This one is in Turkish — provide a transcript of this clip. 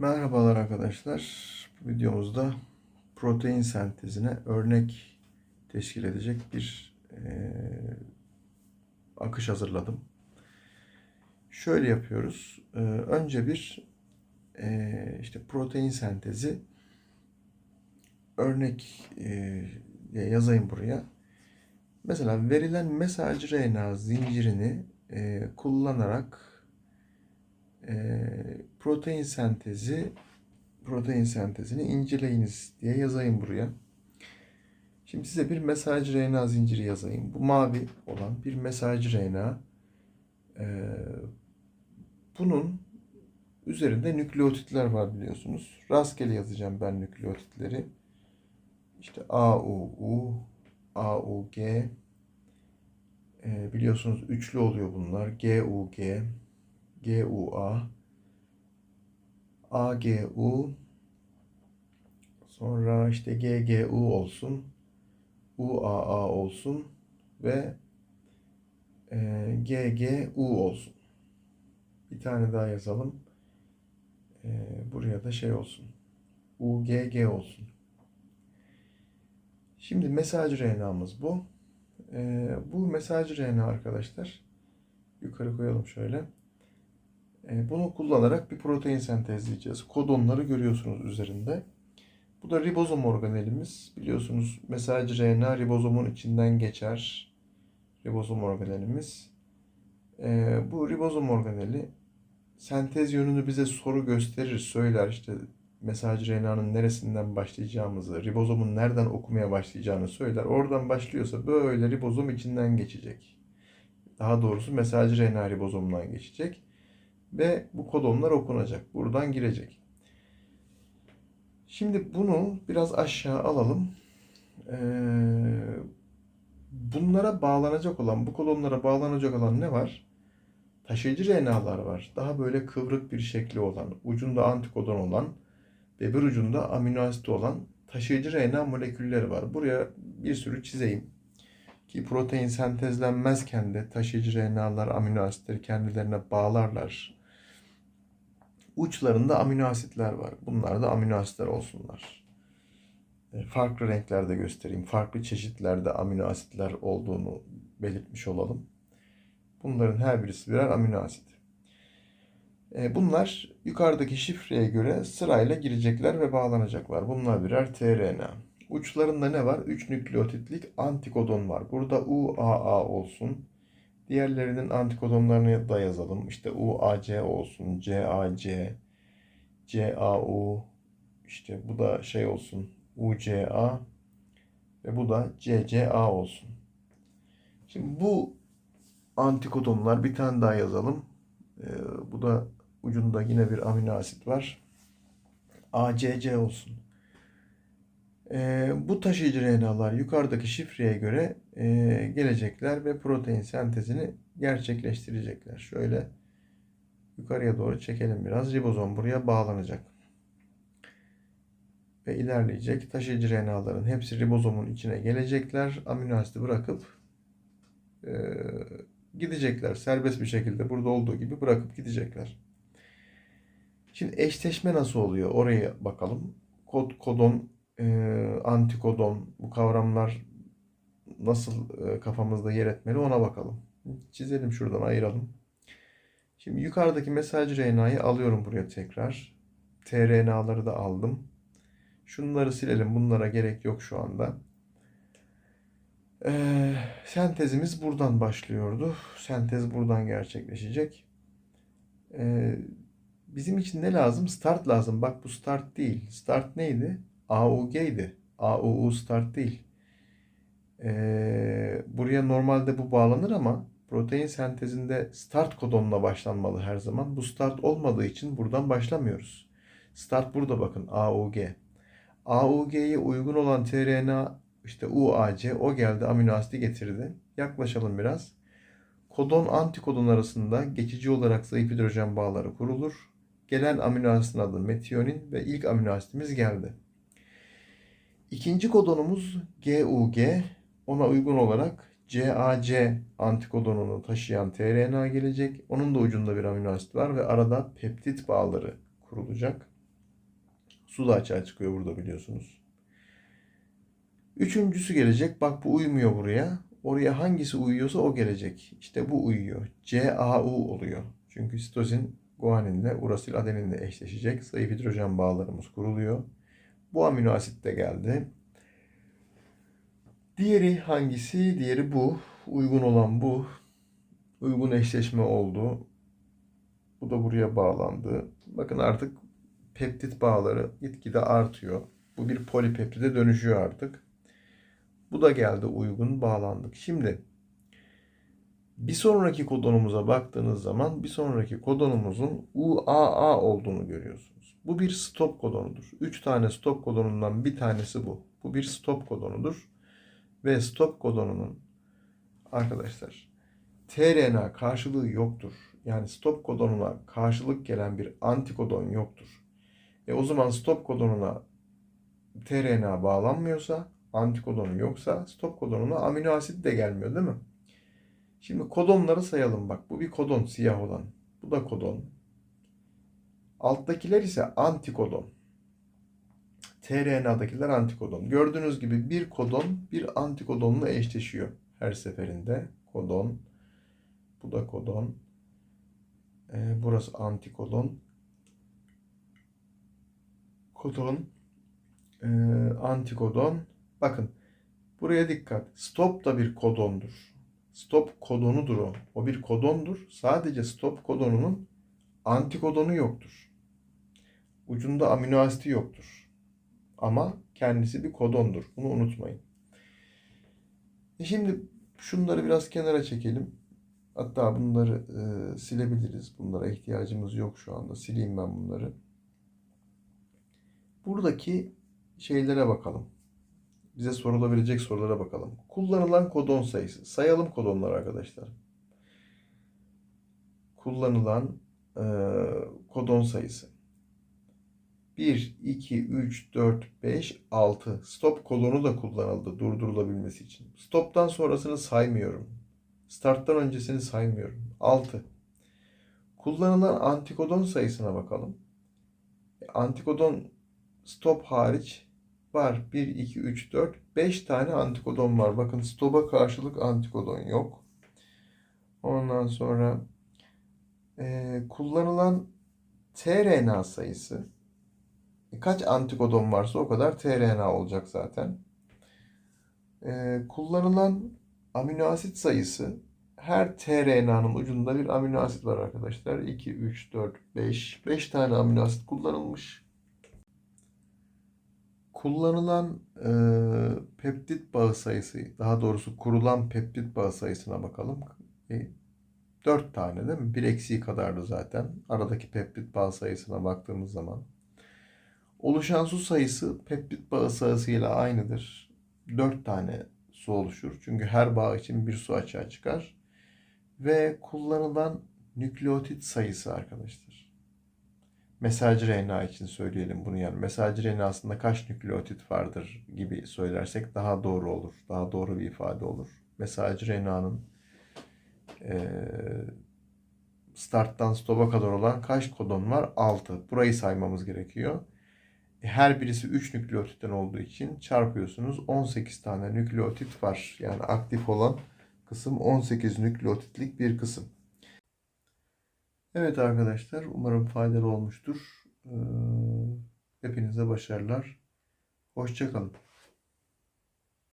Merhabalar arkadaşlar. Bu videomuzda protein sentezine örnek teşkil edecek bir eee, akış hazırladım. Şöyle yapıyoruz. Eee, önce bir eee, işte protein sentezi örnek diye yazayım buraya. Mesela verilen mesaj RNA zincirini eee, kullanarak eee, protein sentezi protein sentezini inceleyiniz diye yazayım buraya. Şimdi size bir mesaj RNA zinciri yazayım. Bu mavi olan bir mesaj RNA. Eee, bunun üzerinde nükleotitler var biliyorsunuz. Rastgele yazacağım ben nükleotitleri. İşte AUU, AUG, e, biliyorsunuz üçlü oluyor bunlar. GUG, GUA, AGU, sonra işte GGU olsun, UAA olsun ve e, GGU olsun. Bir tane daha yazalım. E, buraya da şey olsun. UGG olsun. Şimdi mesaj RNA'mız bu. E, bu mesaj RNA arkadaşlar yukarı koyalım şöyle. E, bunu kullanarak bir protein sentezleyeceğiz. Kodonları görüyorsunuz üzerinde. Bu da ribozom organelimiz. Biliyorsunuz mesaj RNA ribozomun içinden geçer. Ribozom organelimiz. E, bu ribozom organeli sentez yönünü bize soru gösterir, söyler işte mesaj RNA'nın neresinden başlayacağımızı, ribozomun nereden okumaya başlayacağını söyler. Oradan başlıyorsa böyle ribozom içinden geçecek. Daha doğrusu mesaj RNA ribozomdan geçecek ve bu kodonlar okunacak. Buradan girecek. Şimdi bunu biraz aşağı alalım. Ee, bunlara bağlanacak olan, bu kodonlara bağlanacak olan ne var? Taşıyıcı RNA'lar var. Daha böyle kıvrık bir şekli olan, ucunda antikodon olan ve bir ucunda amino asit olan taşıyıcı RNA molekülleri var. Buraya bir sürü çizeyim. Ki protein sentezlenmezken de taşıyıcı RNA'lar amino asitleri kendilerine bağlarlar. Uçlarında amino asitler var. Bunlar da amino asitler olsunlar. E, Farklı renklerde göstereyim. Farklı çeşitlerde amino asitler olduğunu belirtmiş olalım. Bunların her birisi birer amino asit. E, Bunlar yukarıdaki şifreye göre sırayla girecekler ve bağlanacaklar. Bunlar birer tRNA. Uçlarında ne var? 3 nükleotitlik antikodon var. Burada UAA olsun. Diğerlerinin antikodonlarını da yazalım. İşte UAC olsun, CAC, CAU, işte bu da şey olsun, UCA ve bu da CCA olsun. Şimdi bu antikodonlar bir tane daha yazalım. Ee, bu da ucunda yine bir amino asit var. ACC olsun. Ee, bu taşıyıcı RNA'lar yukarıdaki şifreye göre gelecekler ve protein sentezini gerçekleştirecekler. Şöyle yukarıya doğru çekelim biraz. Ribozom buraya bağlanacak. Ve ilerleyecek. Taşıyıcı RNA'ların hepsi ribozomun içine gelecekler. Amino asiti bırakıp e, gidecekler. Serbest bir şekilde burada olduğu gibi bırakıp gidecekler. Şimdi eşleşme nasıl oluyor? Oraya bakalım. Kod, kodon, e, antikodon bu kavramlar nasıl e, kafamızda yer etmeli ona bakalım. Çizelim şuradan ayıralım. Şimdi yukarıdaki mesaj RNA'yı alıyorum buraya tekrar. tRNA'ları da aldım. Şunları silelim. Bunlara gerek yok şu anda. Ee, sentezimiz buradan başlıyordu. Sentez buradan gerçekleşecek. Ee, bizim için ne lazım? Start lazım. Bak bu start değil. Start neydi? AUG idi. AUU start değil. Ee, buraya normalde bu bağlanır ama protein sentezinde start kodonla başlanmalı her zaman. Bu start olmadığı için buradan başlamıyoruz. Start burada bakın AUG. AUG'ye uygun olan tRNA işte UAC o geldi amino asidi getirdi. Yaklaşalım biraz. Kodon antikodon arasında geçici olarak zayıf hidrojen bağları kurulur. Gelen amino asitin adı metiyonin ve ilk amino asitimiz geldi. İkinci kodonumuz GUG. Ona uygun olarak CAC antikodonunu taşıyan tRNA gelecek. Onun da ucunda bir amino asit var ve arada peptit bağları kurulacak. Su da açığa çıkıyor burada biliyorsunuz. Üçüncüsü gelecek. Bak bu uymuyor buraya. Oraya hangisi uyuyorsa o gelecek. İşte bu uyuyor. CAU oluyor. Çünkü sitozin guaninle urasil adeninle eşleşecek. Zayıf hidrojen bağlarımız kuruluyor. Bu amino asit de geldi. Diğeri hangisi? Diğeri bu. Uygun olan bu. Uygun eşleşme oldu. Bu da buraya bağlandı. Bakın artık peptit bağları gitgide artıyor. Bu bir polipeptide dönüşüyor artık. Bu da geldi uygun bağlandık. Şimdi bir sonraki kodonumuza baktığınız zaman bir sonraki kodonumuzun UAA olduğunu görüyorsunuz. Bu bir stop kodonudur. 3 tane stop kodonundan bir tanesi bu. Bu bir stop kodonudur. Ve stop kodonunun arkadaşlar tRNA karşılığı yoktur. Yani stop kodonuna karşılık gelen bir antikodon yoktur. E o zaman stop kodonuna tRNA bağlanmıyorsa, antikodonu yoksa stop kodonuna amino asit de gelmiyor değil mi? Şimdi kodonları sayalım bak. Bu bir kodon siyah olan. Bu da kodon. Alttakiler ise antikodon. tRNA'dakiler antikodon. Gördüğünüz gibi bir kodon bir antikodonla eşleşiyor her seferinde. Kodon. Bu da kodon. Ee, burası antikodon. Kodon. Ee, antikodon. Bakın buraya dikkat. Stop da bir kodondur. Stop kodonudur o. O bir kodondur. Sadece stop kodonunun antikodonu yoktur. Ucunda amino asiti yoktur. Ama kendisi bir kodondur. Bunu unutmayın. E şimdi şunları biraz kenara çekelim. Hatta bunları e, silebiliriz. Bunlara ihtiyacımız yok şu anda. Sileyim ben bunları. Buradaki şeylere bakalım. Bize sorulabilecek sorulara bakalım. Kullanılan kodon sayısı. Sayalım kodonları arkadaşlar. Kullanılan e, kodon sayısı. 1, 2, 3, 4, 5, 6. Stop kodonu da kullanıldı durdurulabilmesi için. Stop'tan sonrasını saymıyorum. Starttan öncesini saymıyorum. 6. Kullanılan antikodon sayısına bakalım. Antikodon stop hariç var. 1, 2, 3, 4, 5 tane antikodon var. Bakın stop'a karşılık antikodon yok. Ondan sonra e, kullanılan tRNA sayısı e, kaç antikodon varsa o kadar tRNA olacak zaten. E, kullanılan amino asit sayısı her tRNA'nın ucunda bir amino asit var arkadaşlar. 2, 3, 4, 5. 5 tane amino asit kullanılmış. Kullanılan e, peptit bağı sayısı, daha doğrusu kurulan peptit bağı sayısına bakalım. E, 4 tane değil mi? Bir eksiği kadardı zaten. Aradaki peptit bağı sayısına baktığımız zaman. Oluşan su sayısı peptit bağı sayısıyla aynıdır. 4 tane su oluşur. Çünkü her bağ için bir su açığa çıkar. Ve kullanılan nükleotit sayısı arkadaşlar. Mesaj RNA için söyleyelim bunu yani. Mesaj RNA'sında kaç nükleotit vardır gibi söylersek daha doğru olur. Daha doğru bir ifade olur. Mesaj RNA'nın starttan stop'a kadar olan kaç kodon var? 6. Burayı saymamız gerekiyor. Her birisi 3 nükleotitten olduğu için çarpıyorsunuz. 18 tane nükleotit var. Yani aktif olan kısım 18 nükleotitlik bir kısım. Evet arkadaşlar umarım faydalı olmuştur. Hepinize başarılar. Hoşçakalın.